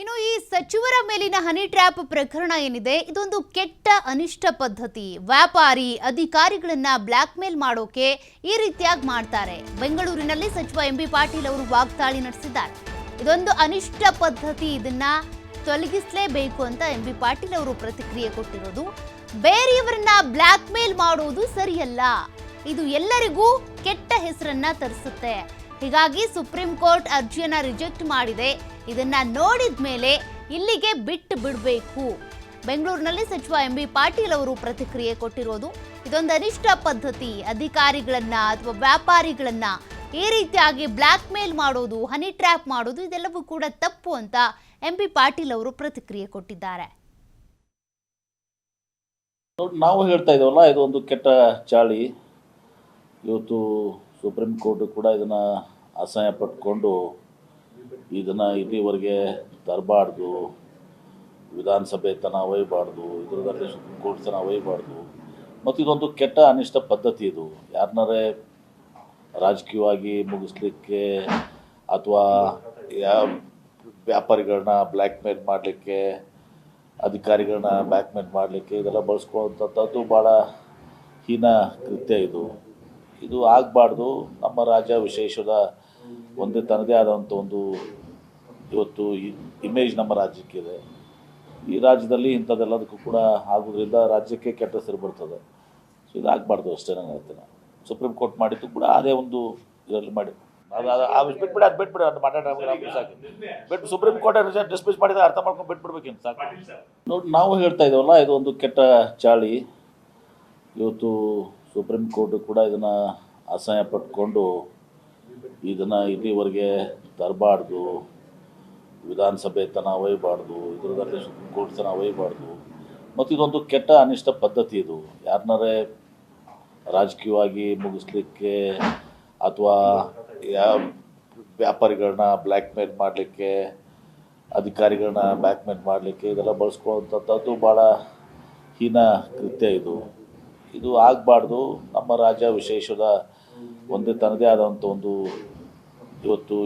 ಇನ್ನು ಈ ಸಚಿವರ ಮೇಲಿನ ಹನಿ ಟ್ರ್ಯಾಪ್ ಪ್ರಕರಣ ಏನಿದೆ? ಇದೊಂದು ಕೆಟ್ಟ ಅನಿಷ್ಟ ಪದ್ಧತಿ. ವ್ಯಾಪಾರಿ ಅಧಿಕಾರಿಗಳನ್ನ ಬ್ಲ್ಯಾಕ್ ಮೇಲ್ ಮಾಡೋಕೆ ಈ ರೀತಿಯಾಗಿ ಮಾಡ್ತಾರೆ. ಬೆಂಗಳೂರಿನಲ್ಲಿ ಸಚಿವ ಎಂ ಬಿ ಪಾಟೀಲ್ ಅವರು ವಾಗ್ದಾಳಿ ನಡೆಸಿದ್ದಾರೆ. ಇದೊಂದು ಅನಿಷ್ಟ ಪದ್ಧತಿ. ಇದನ್ನ ತೊಲಗಿಸಲೇಬೇಕು ಅಂತ ಎಂ ಬಿ ಪಾಟೀಲ್ ಅವರು ಪ್ರತಿಕ್ರಿಯೆ ಕೊಟ್ಟಿರೋದು. ಬೇರೆಯವರನ್ನ ಬ್ಲ್ಯಾಕ್ ಮೇಲ್ ಮಾಡುವುದು ಸರಿಯಲ್ಲ. ಇದು ಎಲ್ಲರಿಗೂ ಕೆಟ್ಟ ಹೆಸರನ್ನ ತರಿಸುತ್ತೆ. ಹೀಗಾಗಿ ಸುಪ್ರೀಂ ಕೋರ್ಟ್ ಅರ್ಜಿಯನ್ನ ರಿಜೆಕ್ಟ್ ಮಾಡಿದೆ. ಇದನ್ನ ನೋಡಿದ ಮೇಲೆ ಇಲ್ಲಿಗೆ ಬಿಟ್ಟು ಬಿಡಬೇಕು. ಬೆಂಗಳೂರಿನಲ್ಲಿ ಸಚಿವ ಎಂ ಬಿ ಪಾಟೀಲ್ ಅವರು ಪ್ರತಿಕ್ರಿಯೆ ಕೊಟ್ಟಿರೋದು. ಇದೊಂದು ಅನಿಷ್ಟ ಪದ್ಧತಿ. ಅಧಿಕಾರಿಗಳನ್ನ ಅಥವಾ ವ್ಯಾಪಾರಿಗಳನ್ನ ಈ ರೀತಿಯಾಗಿ ಬ್ಲ್ಯಾಕ್ ಮೇಲ್ ಮಾಡೋದು, ಹನಿ ಟ್ರ್ಯಾಪ್ ಮಾಡೋದು, ಇದೆಲ್ಲವೂ ಕೂಡ ತಪ್ಪು ಅಂತ ಎಂ ಬಿ ಪಾಟೀಲ್ ಅವರು ಪ್ರತಿಕ್ರಿಯೆ ಕೊಟ್ಟಿದ್ದಾರೆ. ನಾವು ಹೇಳ್ತಾ ಇದೇವಲ್ಲ ಇದು ಒಂದು ಕೆಟ್ಟ ಚಾಳಿ. ಇವತ್ತು ಸುಪ್ರೀಂ ಕೋರ್ಟ್ ಕೂಡ ಇದನ್ನು ಅಸಹ್ಯ ಪಟ್ಕೊಂಡು ಇದನ್ನು ಇಲ್ಲಿವರೆಗೆ ತರಬಾರ್ದು, ವಿಧಾನಸಭೆ ತನ ಒಯ್ಯಬಾರ್ದು ಇದ್ರದಲ್ಲಿ ಸುಪ್ರೀಂ ಕೋರ್ಟ್ ತನ ಒಯ್ಯಬಾರ್ದು ಮತ್ತು ಇದೊಂದು ಕೆಟ್ಟ ಅನಿಷ್ಟ ಪದ್ಧತಿ ಇದು. ಯಾರನ್ನಾರೇ ರಾಜಕೀಯವಾಗಿ ಮುಗಿಸ್ಲಿಕ್ಕೆ ಅಥವಾ ಯಾವ ವ್ಯಾಪಾರಿಗಳನ್ನ ಬ್ಲ್ಯಾಕ್ ಮೇಲ್ ಮಾಡಲಿಕ್ಕೆ ಅಧಿಕಾರಿಗಳನ್ನ ಬ್ಲ್ಯಾಕ್ಮೇಲ್ ಮಾಡಲಿಕ್ಕೆ ಇದೆಲ್ಲ ಬಳಸ್ಕೊಳ್ಳೋಂಥದ್ದು ಭಾಳ ಹೀನ ಕೃತ್ಯ ಇದು. ಇದು ಆಗಬಾರ್ದು. ನಮ್ಮ ರಾಜ್ಯ ವಿಶೇಷದ ಒಂದು ತನ್ನದೇ ಆದಂಥ ಒಂದು ಇವತ್ತು ಇಮೇಜ್ ನಮ್ಮ ರಾಜ್ಯಕ್ಕಿದೆ ಈ ರಾಜ್ಯದಲ್ಲಿ ಇಂಥದ್ದೆಲ್ಲದಕ್ಕೂ ಕೂಡ ಆಗೋದ್ರಿಂದ ರಾಜ್ಯಕ್ಕೆ ಕೆಟ್ಟ ಹೆಸರು ಬರ್ತದೆ. ಸೊ ಇದು ಆಗಬಾರ್ದು ಅಷ್ಟೇ ನಾನು ಹೇಳ್ತೇನೆ. ಸುಪ್ರೀಂ ಕೋರ್ಟ್ ಮಾಡಿದ್ದು ಕೂಡ ಅದೇ ಒಂದು ಇದರಲ್ಲಿ ಮಾಡಿ ಅದು ಬಿಟ್ಬಿಡಿ ಅದು ಬಿಟ್ಬಿಡಿ ಅದು ಮಾತಾಡೋ ಸಾಕು. ಬಿಟ್ಟು ಸುಪ್ರೀಂ ಕೋರ್ಟ್ ಡಿಸ್ಮಿಸ್ ಮಾಡಿದ್ರೆ ಅರ್ಥ ಮಾಡ್ಕೊಂಡು ಬಿಟ್ಬಿಡ್ಬೇಕೇನು ಸಾಕು. ನೋಡಿ ನಾವು ಹೇಳ್ತಾ ಇದ್ದೇವಲ್ಲ ಇದು ಒಂದು ಕೆಟ್ಟ ಚಾಳಿ. ಇವತ್ತು ಸುಪ್ರೀಂ ಕೋರ್ಟ್ ಕೂಡ ಇದನ್ನು ಅಸಹ್ಯ ಪಟ್ಕೊಂಡು ಇದನ್ನು ಇಲ್ಲಿವರೆಗೆ ತರಬಾರ್ದು, ವಿಧಾನಸಭೆ ತನ ಒಯ್ಯಬಾರ್ದು ಇದ್ರದಲ್ಲಿ ಸುಪ್ರೀಂ ಕೋರ್ಟ್ ತನ ಒಯ್ಯಬಾರ್ದು ಮತ್ತು ಇದೊಂದು ಕೆಟ್ಟ ಅನಿಷ್ಟ ಪದ್ಧತಿ ಇದು. ಯಾರನ್ನಾರೇ ರಾಜಕೀಯವಾಗಿ ಮುಗಿಸ್ಲಿಕ್ಕೆ ಅಥವಾ ಯಾವ ವ್ಯಾಪಾರಿಗಳನ್ನ ಬ್ಲ್ಯಾಕ್ ಮೇಲ್ ಮಾಡಲಿಕ್ಕೆ ಅಧಿಕಾರಿಗಳನ್ನ ಬ್ಲ್ಯಾಕ್ಮೇಲ್ ಮಾಡಲಿಕ್ಕೆ ಇದೆಲ್ಲ ಬಳಸ್ಕೊಳ್ಳುವಂಥದ್ದು ಭಾಳ ಹೀನ ಕೃತ್ಯ ಇದು. ಇದು ಆಗಬಾರ್ದು. ನಮ್ಮ ರಾಜ್ಯ ವಿಶೇಷದ ಒಂದು ತನ್ನದೇ ಆದಂಥ ಒಂದು ಇವತ್ತು